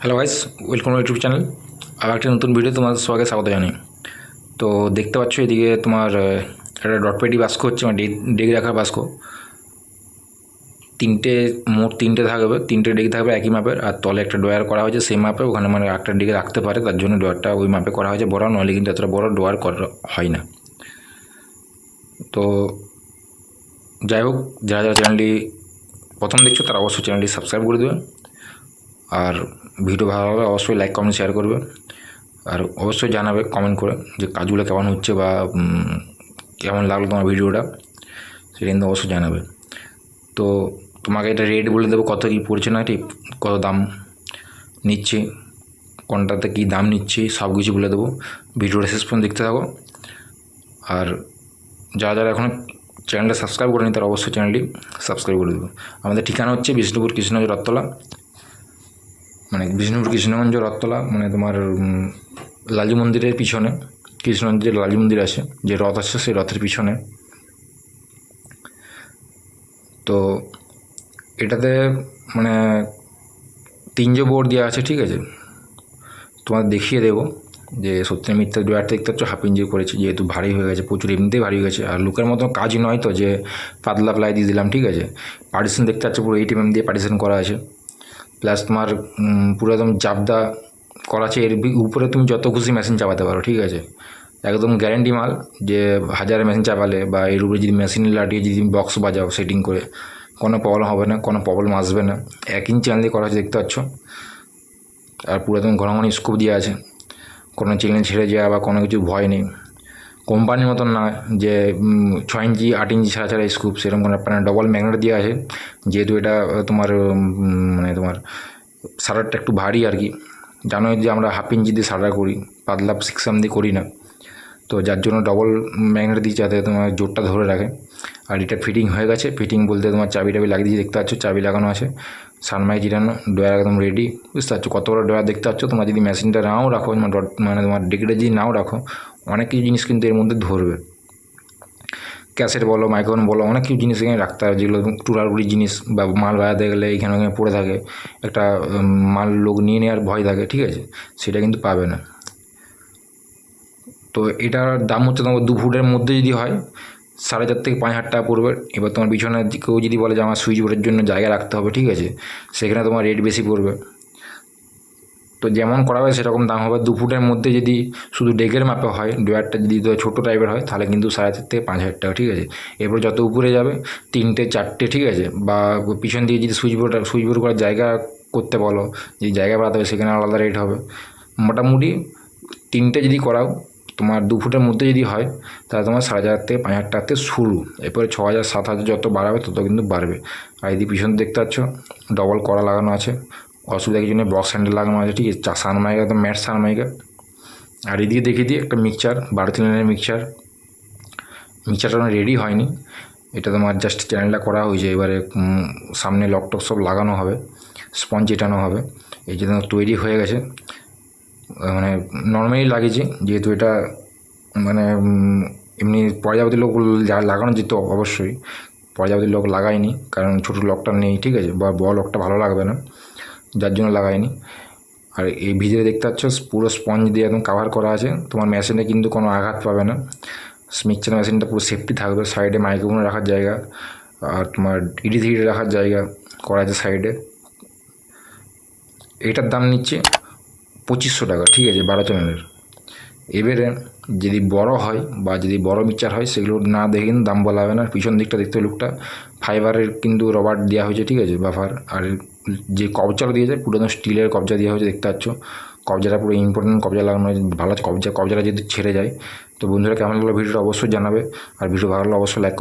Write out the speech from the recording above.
Hello guys welcome YouTube channel আর একটা নতুন video তোমাদের সবাইকে স্বাগত জানাই। তো দেখতে পাচ্ছ এদিকে তোমার একটা ডট পেটি বাস্ক হচ্ছে মানে ডেক রাখার বাস্ক তিনটে, মোট তিনটে থাকবে, তিনটে ডেক থাকবে একই মাপের, আর তলে একটা ডয়ার করা হয়েছে সেই মাপে, ওখানে মানে একটা ডেকে রাখতে পারে, তার জন্য ডয়ারটা ওই মাপে করা হয়েছে বড়, নইলে কিন্তু এতটা বড় ডোয়ার করা হয় না। তো যাই হোক, যারা যারা চ্যানেলটি প্রথম দেখছ, তারা অবশ্যই চ্যানেলটি সাবস্ক্রাইব করে দেবে। আর ভিডিও ভালো লাগলে অবশ্যই লাইক কমেন্ট শেয়ার করবে। আর অবশ্যই জানাবে কমেন্ট করে যে কাজগুলো কেমন হচ্ছে বা কেমন লাগল তোমার ভিডিওটা, সেটা কিন্তু অবশ্যই জানাবে। তো তোমাকে এটা রেট বলে দেবো, কত কী পড়ছে না ঠিক, কত দাম নিচ্ছে, কোনটাতে কী দাম নিচ্ছে সব কিছু বলে দেবো। ভিডিওটা শেষ পর্যন্ত দেখতে থাকো। আর যারা যারা এখন চ্যানেলটা সাবস্ক্রাইব করেনি, তারা অবশ্যই চ্যানেলটি সাবস্ক্রাইব করে দেবো। আমাদের ঠিকানা হচ্ছে বিষ্ণুপুর কৃষ্ণগঞ্জ রত্তলা মানে বিষ্ণুপুর কৃষ্ণগঞ্জ রথতলা মানে তোমার লালি মন্দিরের পিছনে কৃষ্ণগঞ্জের লালি মন্দির আছে, যে রথ আছে সেই রথের পিছনে। তো এটাতে মানে তিনজো বোর্ড দেওয়া আছে, ঠিক আছে? তোমাদের দেখিয়ে দেবো যে সত্যি মিথ্যা ডুয়ারটা দেখতে পাচ্ছ, হাফ ইঞ্জি করেছি যেহেতু ভারী হয়ে গেছে, প্রচুর এমনিতেই ভারী হয়ে গেছে। আর লুকের মতো কাজ নয় তো, যে পাতলা প্লাই দিয়ে দিলাম, ঠিক আছে? পার্টিশন দেখতে পাচ্ছ, পুরো এইট এম দিয়ে পার্টিশন করা আছে। প্লাস তোমার পুরো একদম জাবদা করা আছে। এর উপরে তুমি যত খুশি মেশিন চাপাতে পারো, ঠিক আছে? একদম গ্যারেন্টি মাল যে হাজারে মেশিন চাপালে বা এর উপরে যদি মেশিন লাটিয়ে যদি বক্স বাজাও সেটিং করে, কোনো প্রবলেম হবে না, কোনো প্রবলেম আসবে না। এক ইঞ্চি দিয়ে করা আছে, দেখতে পাচ্ছ? আর পুরো একদম ঘন ঘন স্কোপ দিয়ে আছে। কোনো চ্যানেল ছেড়ে যাওয়া বা কোনো কিছু ভয় নেই। কোম্পানির মতন না, যে ছয় ইঞ্চি, আট ইঞ্চি ছাড়া ছাড়া স্কুপ সেরকম কোনো ব্যাপার ডবল ম্যাগনেট দেওয়া আছে। যেহেতু এটা তোমার মানে তোমার সারারটা একটু ভারী আর কি। জানোই যে আমরা হাফ ইঞ্চি দিয়ে সারা করি, পাতলা সিক্স এম দিয়ে করি না। তো যার জন্য ডবল ম্যাগনেট দিই যাতে তোমার জোরটা ধরে রাখে। আর এটা ফিটিং হয়ে গেছে। ফিটিং বলতে তোমার চাবি টাবি লাগিয়ে দিয়ে দেখতে পাচ্ছ, চাবি লাগানো আছে। সানমাই জিরানো ডয়ার একদম রেডি বুঝতে পারছ? কত বড় ডয়ার দেখতে পাচ্ছ? তোমার যদি মেশিনটা নাও রাখো মানে ডট মানে তোমার ডিগ্রিটা যদি নাও রাখো অনেক কিছু জিনিস কিন্তু এর মধ্যে ধরবে। ক্যাসেট বলো, মাইক্রোফোন বলো, অনেক কিছু জিনিস এখানে রাখতে হবে যেগুলো টুরারগুলি জিনিস বা মাল বাজাতে গেলে এখানে ওখানে পড়ে থাকে। একটা মাল লোক নিয়ে নেওয়ার ভয় থাকে, ঠিক আছে? সেটা কিন্তু পাবে না। তো এটার দাম হচ্ছে তোমার দু ফুটের মধ্যে যদি হয়, সাড়ে চার থেকে পাঁচ হাজার টাকা পড়বে। এবার তোমার পিছনে কেউ যদি বলে যে আমার সুইচ বোর্ডের জন্য জায়গা রাখতে হবে, ঠিক আছে? সেখানে তোমার রেট বেশি পড়বে। তো যেমন করা হয় সেরকম দাম হবে। দু ফুটের মধ্যে যদি শুধু ডেকের মাপে হয় ডোয়ারটা যদি ছোটো টাইপের হয়, তাহলে কিন্তু সাড়ে চার থেকে পাঁচ হাজার টাকা, ঠিক আছে? এরপর যত উপরে যাবে, তিনটে, চারটে, ঠিক আছে? বা পিছন দিয়ে যদি সুইচ বোর্ড সুইচ বোর্ড করার জায়গা করতে বলো, যে জায়গা বাড়াতে হবে, সেখানে আলাদা রেট হবে। মোটামুটি তিনটে যদি করাও, তোমার দু ফুটের মধ্যে যদি হয়, তাহলে তোমার সাড়ে চার থেকে পাঁচ হাজার টাকাতে শুরু। এরপরে ছ হাজার, সাত হাজার যত বাড়াবে, তত কিন্তু বাড়বে। আর যদি পিছন দেখতে পাচ্ছ ডবল করা লাগানো আছে। অসুবিধা কিছু নেই বক্স হ্যান্ডেল লাগানো আছে, ঠিক আছে? চা সানমাইকা একদম ম্যাট সানমাইকা আর এদিকে দেখিয়ে দিই, একটা মিক্সচার বারো তিনের মিক্সচার মিক্সচারটা রেডি হয়নি। এটা তোমার জাস্ট চ্যানেলটা করা হয়েছে, এবারে সামনে লকটক সব লাগানো হবে স্পঞ্জ এটানো হবে। এই জন্য তৈরি হয়ে গেছে। মানে নর্মালি লাগিয়েছি, যেহেতু এটা মানে এমনি প্রজাপতি লোক লাগানো যেত, অবশ্যই। প্রজাপতি লোক লাগায়নি কারণ ছোটো লকটা নেই, ঠিক আছে? বা বড় লকটা ভালো লাগবে না। যার জন্য লাগাইনি। আর এই ভিতরে দেখতে পাচ্ছ, পুরো স্পঞ্জ দিয়ে একদম কাভার করা আছে। তোমার মেশিনে কিন্তু কোনো আঘাত পাবে না। মিক্সচার মেশিনটা পুরো সেফটি থাকবে। সাইডে মাইক্রোফোন রাখার জায়গা, আর তোমার ইডি থিডি রাখার জায়গা করা আছে সাইডে এটার দাম নিচ্ছে পঁচিশশো টাকা, ঠিক আছে, বারো চ্যানেলের এবারে যদি বড় হয় বা যদি বড় মিক্সচার হয়, সেগুলো না দেখে দাম বলা হবে না। পিছন দিকটা দেখতে লুকটা ফাইবারের কিন্তু রবার দেওয়া হয়েছে, ঠিক আছে বাফার আর যে কবজাটা দিয়েছে পুরো একদম স্টিলের কবজা দেওয়া হয়েছে, দেখতে পাচ্ছ। কবজাটা পুরো ইম্পর্টেন্ট কবজা লাগানো ভালো কবজা, কবজাটা যদি ছেড়ে যায়, তো বন্ধুরা কেমন লাগল ভিডিওটা অবশ্যই জানাবে। আর ভিডিও ভালো লাগলে অবশ্যই লাইক